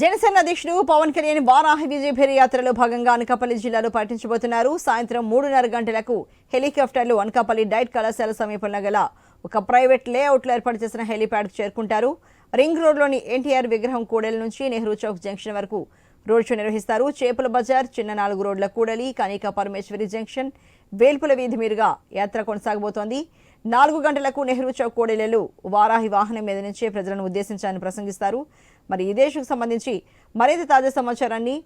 జనసేన అధ్యక్షుడు పవన్ కళ్యాణ్ వారాహి విజయభేరి యాత్రలో భాగంగా అనకాపల్లి జిల్లాలో పర్యటించబోతున్నారు. సాయంత్రం మూడున్నర గంటలకు హెలికాప్టర్లు అనకాపల్లి డైట్ కళాశాల సమీపంలో గల ఒక ప్రైవేట్ లేఅవుట్లో ఏర్పాటు చేసిన హెలీప్యాడ్కు చేరుకుంటారు. రింగ్ రోడ్లోని ఎన్టీఆర్ విగ్రహం కూడలి నుంచి నెహ్రూ చౌక్ జంక్షన్ వరకు రోడ్ షో నిర్వహిస్తారు. చేపల బజార్ చిన్న నాలుగు రోడ్ల కూడలి కనికా పరమేశ్వరి జంక్షన్ వేల్పుల వీధి మీదుగా యాత్ర కొనసాగబోతోంది. నాలుగు గంటలకు నెహ్రూ చౌక్ కూడలిలు వారాహి వాహనం మీద నుంచే ప్రజలను ఉద్దేశించి ఆయన ప్రసంగిస్తారు. మరి ఈ దేశకు సంబంధించి మరింత తాజా సమాచారాన్ని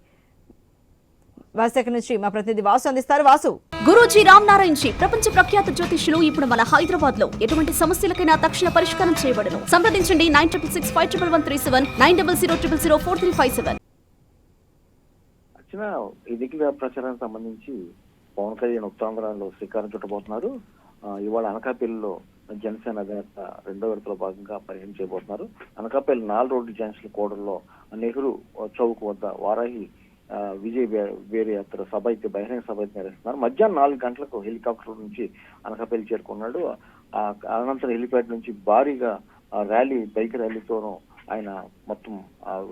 వాసక నుంచి మా ప్రతినిధి వాసు అందిస్తారు. వాసు. గురూజీ రామ్ నారాయణ్ జీ ప్రపంచ ప్రఖ్యాత జ్యోతిష్యులు ఇప్పుడు మన హైదరాబాద్లో ఎటువంటి సమస్యలకైనా తక్షణ పరిష్కారం చేయబడను. సంప్రదించండి nine triple six five triple one three seven nine double zero triple zero four three five seven. వచ్చిన ఎన్నికల ప్రచారానికి సంబంధించి పవన్ కళ్యాణ్ ఉత్తరాంధ్రలో శ్రీకారం చుట్టబోతున్నారు. ఇవాళ అనకాపల్లిలో జనసేన అధినేత రెండో విడతలో భాగంగా పర్యటన చేయబోతున్నారు. అనకాపల్లి నాలుగు రోడ్డు జంక్షన్ కోడల్లో నెహ్రూ చౌక్ వద్ద వారాహి విజయ్ వే- వేరే యాత్ర సభ అయితే బహిరంగ సభ అయితే నిర్వహిస్తున్నారు. మధ్యాహ్నం నాలుగు గంటలకు హెలికాప్టర్ నుంచి అనకాపల్లి చేరుకున్నాడు. అనంతరం హెలిప్యాడ్ నుంచి భారీగా ర్యాలీ బైక్ ర్యాలీతోనూ ఆయన మొత్తం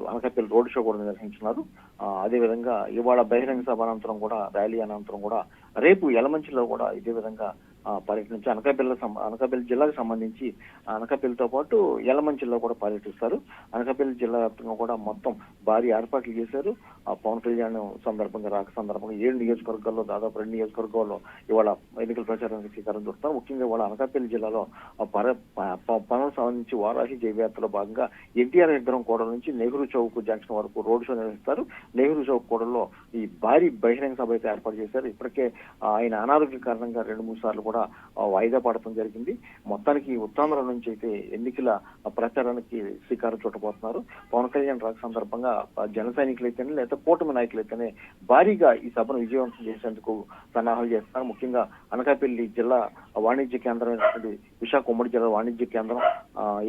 అనకాపల్లి రోడ్ షో కూడా నిర్వహించున్నారు. అదే అదేవిధంగా ఇవాళ బహిరంగ సభ అనంతరం కూడా ర్యాలీ అనంతరం కూడా రేపు యలమంచిలో కూడా ఇదే విధంగా పర్యటించి అనకాపల్లి అనకాపల్లి జిల్లాకు సంబంధించి అనకాపల్లితో పాటు యలమంచిలో కూడా పర్యటిస్తారు. అనకాపల్లి జిల్లా వ్యాప్తంగా కూడా మొత్తం భారీ ఏర్పాట్లు చేశారు. ఆ పవన్ కళ్యాణ్ సందర్భంగా రాక సందర్భంగా ఏడు నియోజకవర్గాల్లో దాదాపు రెండు నియోజకవర్గాల్లో ఇవాళ ఎన్నికల ప్రచారానికి శ్రీకారం చుడతారు ముఖ్యంగా ఇవాళ అనకాపల్లి జిల్లాలో పర- ప- పనులకు సంబంధించి వారాహి జయయాత్రలో భాగంగా ఎన్టీఆర్ విగ్రహం కోడల నుంచి నెహ్రూ చౌక్ జంక్షన్ వరకు రోడ్ షో నిర్వహిస్తారు. నెహ్రూ చౌక్ కూడలో ఈ భారీ బహిరంగ సభ అయితే ఏర్పాటు చేశారు. ఇప్పటికే ఆయన అనారోగ్య కారణంగా రెండు మూడు సార్లు కూడా కూడా వాయిదా పడటం జరిగింది. మొత్తానికి ఉత్తరాంధ్ర నుంచి అయితే ఎన్నికల ప్రచారానికి శ్రీకారం చుట్టబోతున్నారు. పవన్ కళ్యాణ్ రాక సందర్భంగా జన సైనికులు అయితేనే లేదా కూటమి నాయకులు అయితేనే భారీగా ఈ సభను విజయవంతం చేసేందుకు సన్నాహాలు చేస్తున్నారు. ముఖ్యంగా అనకాపల్లి జిల్లా వాణిజ్య కేంద్రమైనటువంటి విశాఖ ఉమ్మడి జిల్లా వాణిజ్య కేంద్రం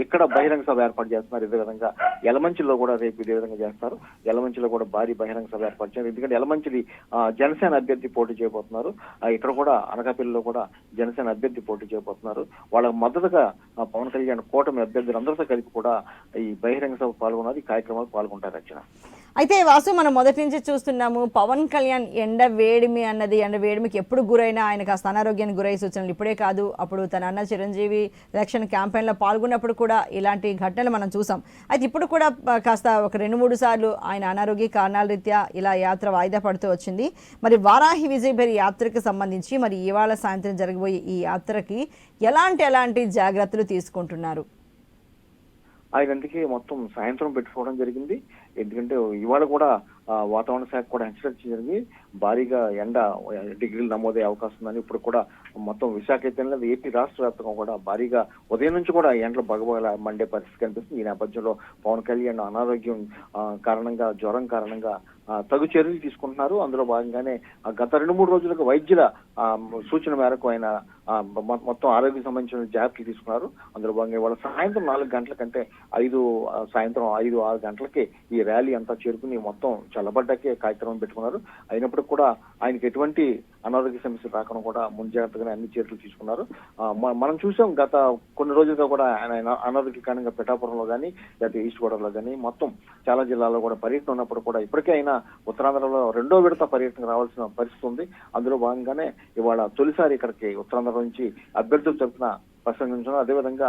ఇక్కడ బహిరంగ సభ ఏర్పాటు చేస్తున్నారు. ఇదే విధంగా యలమంచిలో కూడా రేపు ఇదే విధంగా చేస్తారు. యలమంచిలో కూడా భారీ బహిరంగ సభ ఏర్పాటు చేస్తారు ఎందుకంటే యలమంచిలి జనసేన అభ్యర్థి పోటీ చేయబోతున్నారు. ఇక్కడ కూడా అనకాపల్లిలో కూడా జనసేన అభ్యర్థి పోటీ చేయబోతున్నారు. వాళ్ళకు మద్దతుగా పవన్ కళ్యాణ్ కూటమి అభ్యర్థులు అందరితో కలిపి కూడా ఈ బహిరంగ సభ పాల్గొన్నారు. ఈ కార్యక్రమాలు పాల్గొంటారు రచన అయితే వాసు మనం మొదటి నుంచి చూస్తున్నాము పవన్ కళ్యాణ్ ఎండ వేడిమి అన్నది ఎండ వేడిమికి ఎప్పుడు గురైనా ఆయన కాస్త అనారోగ్యానికి గురై సూచనలు ఇప్పుడే కాదు. అప్పుడు తన అన్న చిరంజీవి ఎలక్షన్ క్యాంపెయిన్లో పాల్గొన్నప్పుడు కూడా ఇలాంటి ఘటనలు మనం చూసాం. అయితే ఇప్పుడు కూడా కాస్త ఒక రెండు మూడు సార్లు ఆయన అనారోగ్య కారణాల రీత్యా ఇలా యాత్ర వాయిదా పడుతూ వచ్చింది. మరి వారాహి విజయభేరి యాత్రకు సంబంధించి మరి ఇవాళ సాయంత్రం జరగబోయే ఈ యాత్రకి ఎలాంటి ఎలాంటి జాగ్రత్తలు తీసుకుంటున్నారు? ఆయన మొత్తం సాయంత్రం పెట్టుకోవడం జరిగింది. ఎందుకంటే ఇవాళ కూడా వాతావరణ శాఖ కూడా హెచ్చరించడం జరిగింది భారీగా ఎండ డిగ్రీలు నమోదయ్యే అవకాశం ఉందని ఇప్పుడు కూడా మొత్తం విశాఖ అయితే ఏపీ రాష్ట్ర వ్యాప్తంగా కూడా భారీగా ఉదయం నుంచి కూడా ఎండలు బగబగల మండే పరిస్థితి కనిపిస్తుంది. ఈ నేపథ్యంలో పవన్ కళ్యాణ్ అనారోగ్యం కారణంగా జ్వరం కారణంగా తగు చర్యలు తీసుకుంటున్నారు. అందులో భాగంగానే గత రెండు మూడు రోజులకు వైద్యుల సూచన మేరకు ఆయన మొత్తం ఆరోగ్యం సంబంధించిన జాగ్రత్తలు తీసుకున్నారు. అందులో భాగంగా ఇవాళ సాయంత్రం నాలుగు గంటల కంటే ఐదు సాయంత్రం ఐదు ఆరు గంటలకి ఈ ర్యాలీ అంతా చేరుకుని మొత్తం చల్లబడ్డాకే కార్యక్రమం పెట్టుకున్నారు. అయినప్పటికీ కూడా ఆయనకి ఎటువంటి అనారోగ్య సమస్యలు రాకుండా కూడా ముంజాగ్రత్తగానే అన్ని చర్యలు తీసుకున్నారు. మనం చూసాం గత కొన్ని రోజులుగా కూడా ఆయన అనారోగ్య కారణంగా పిఠాపురంలో కానీ లేకపోతే ఈస్ట్ గోదావరిలో కానీ మొత్తం చాలా జిల్లాల్లో కూడా పర్యటన ఉన్నప్పుడు కూడా ఇప్పటికే ఆయన ఉత్తరాంధ్రలో రెండో విడత పర్యటనకు రావాల్సిన పరిస్థితి ఉంది. అందులో భాగంగానే ఇవాళ తొలిసారి ఇక్కడికి ఉత్తరాంధ్ర నుంచి అభ్యర్థులు తరఫున ప్రసంగించడం అదేవిధంగా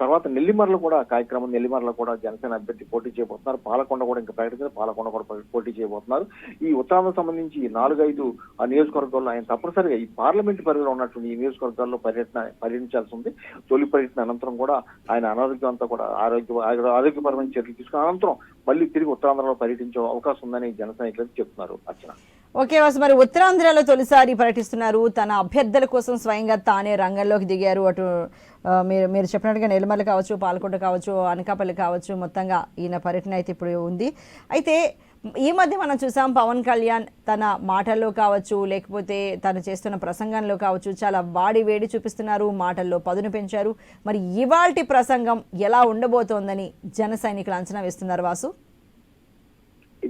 తర్వాత నెల్లిమర్ల కూడా కార్యక్రమం నెల్లిమర్ల కూడా జనసేన అభ్యర్థి పోటీ చేయబోతున్నారు. పాలకొండ కూడా ఇంకా ప్రకటించారు పాలకొండ కూడా పోటీ చేయబోతున్నారు. ఈ ఉత్తరాంధ్ర సంబంధించి నాలుగైదు ఆ నియోజకవర్గాల్లో ఆయన తప్పనిసరిగా ఈ పార్లమెంట్ పరిధిలో ఉన్నటువంటి ఈ నియోజకవర్గాల్లో పర్యటన పర్యటించాల్సి ఉంది. తొలి పర్యటన అనంతరం కూడా ఆయన అనారోగ్యం అంతా కూడా ఆరోగ్య ఆరోగ్యపరమైన చర్యలు తీసుకున్న అనంతరం మళ్ళీ తిరిగి ఉత్తరాంధ్రలో పర్యటించే అవకాశం ఉందని జనసేన చెప్తున్నారు. అర్చన. ఓకే వాసు మరి ఉత్తరాంధ్రలో తొలిసారి పర్యటిస్తున్నారు. తన అభ్యర్థుల కోసం స్వయంగా తానే రంగంలోకి దిగారు. అటు మీరు మీరు చెప్పినట్టుగా నెల్లమల్లి కావచ్చు పాలకొండ కావచ్చు అనకాపల్లి కావచ్చు మొత్తంగా ఈయన పర్యటన అయితే ఇప్పుడు ఉంది. అయితే ఈ మధ్య మనం చూసాం పవన్ కళ్యాణ్ తన మాటల్లో కావచ్చు లేకపోతే తను చేస్తున్న ప్రసంగంలో కావచ్చు చాలా వాడి వేడి చూపిస్తున్నారు మాటల్లో పదును పెంచారు. మరి ఇవాల్టి ప్రసంగం ఎలా ఉండబోతోందని జన సైనికులు అంచనా వేస్తున్నారు వాసు?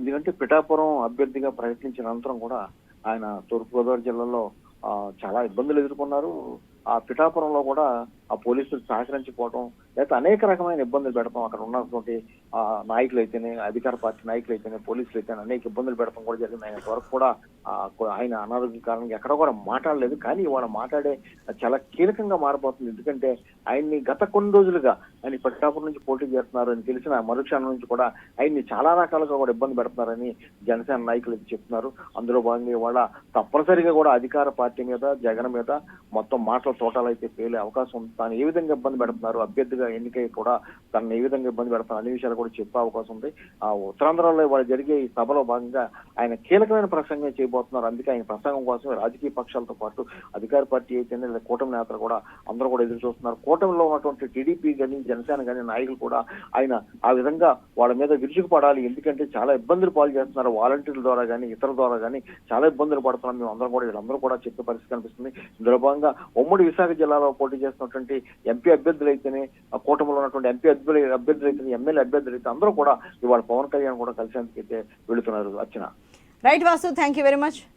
ఎందుకంటే పిఠాపురం అభ్యర్థిగా ప్రయత్నించిన అనంతరం కూడా ఆయన తూర్పుగోదావరి జిల్లాలో చాలా ఇబ్బందులు ఎదుర్కొన్నారు. ఆ పిఠాపురంలో కూడా ఆ పోలీసులు సహకరించిపోవడం లేకపోతే అనేక రకమైన ఇబ్బందులు పెడతాం. అక్కడ ఉన్నటువంటి ఆ నాయకులు అయితేనే అధికార పార్టీ నాయకులు అయితేనే పోలీసులు అయితేనే అనేక ఇబ్బందులు పెడతాం కూడా జరిగింది. ఆయన వరకు కూడా ఆయన అనారోగ్య కారణంగా ఎక్కడ కూడా మాట్లాడలేదు. కానీ ఇవాళ మాట్లాడే చాలా కీలకంగా మారిపోతుంది. ఎందుకంటే ఆయన్ని గత కొన్ని రోజులుగా ఆయన పట్టాపురం నుంచి పోటీ చేస్తున్నారు అని తెలిసిన మరుక్షణం నుంచి కూడా ఆయన్ని చాలా రకాలుగా కూడా ఇబ్బంది పెడుతున్నారని జనసేన నాయకులు చెప్తున్నారు. అందులో భాగంగా ఇవాళ తప్పనిసరిగా కూడా అధికార పార్టీ మీద జగన్ మీద మొత్తం మాటల తోటాలు అయితే పేలే అవకాశం ఉంది తాను ఏ విధంగా ఇబ్బంది పెడుతున్నారు అభ్యర్థిగా ఎన్నికై కూడా తనను ఏ విధంగా ఇబ్బంది పెడతారు అనే విషయాలు కూడా చెప్పే అవకాశం ఉంది. ఆ ఉత్తరాంధ్రలో వాళ్ళు జరిగే ఈ సభలో భాగంగా ఆయన కీలకమైన ప్రసంగం చేయబోతున్నారు. అందుకే ఆయన ప్రసంగం కోసం రాజకీయ పక్షాలతో పాటు అధికార పార్టీ అయితేనే లేదా కూటమి నేతలు కూడా అందరూ కూడా ఎదురు చూస్తున్నారు. కూటమిలో ఉన్నటువంటి టీడీపీ కానీ జనసేన కానీ నాయకులు కూడా ఆయన ఆ విధంగా వాళ్ళ మీద విరుచుకుపడాలి. ఎందుకంటే చాలా ఇబ్బందులు పాలు చేస్తున్నారు. వాలంటీర్ల ద్వారా కానీ ఇతర ద్వారా కానీ చాలా ఇబ్బందులు పడుతున్నాం మేము అందరం కూడా వీళ్ళందరూ కూడా చెప్పే పరిస్థితి కనిపిస్తుంది. ఇందులో భాగంగా ఉమ్మడి విశాఖ జిల్లాలో పోటీ చేస్తున్నటువంటి ఎంపీ అభ్యర్థులు అయితేనే ఆ కూటమిలో ఉన్నటువంటి ఎంపీ అభ్యర్థులు అభ్యర్థులు అయితే ఎమ్మెల్యే అభ్యర్థులు అయితే అందరూ కూడా ఇవాళ పవన్ కళ్యాణ్ కూడా కలిసేందుకైతే వెళుతున్నారు Archana right Vasu thank you very much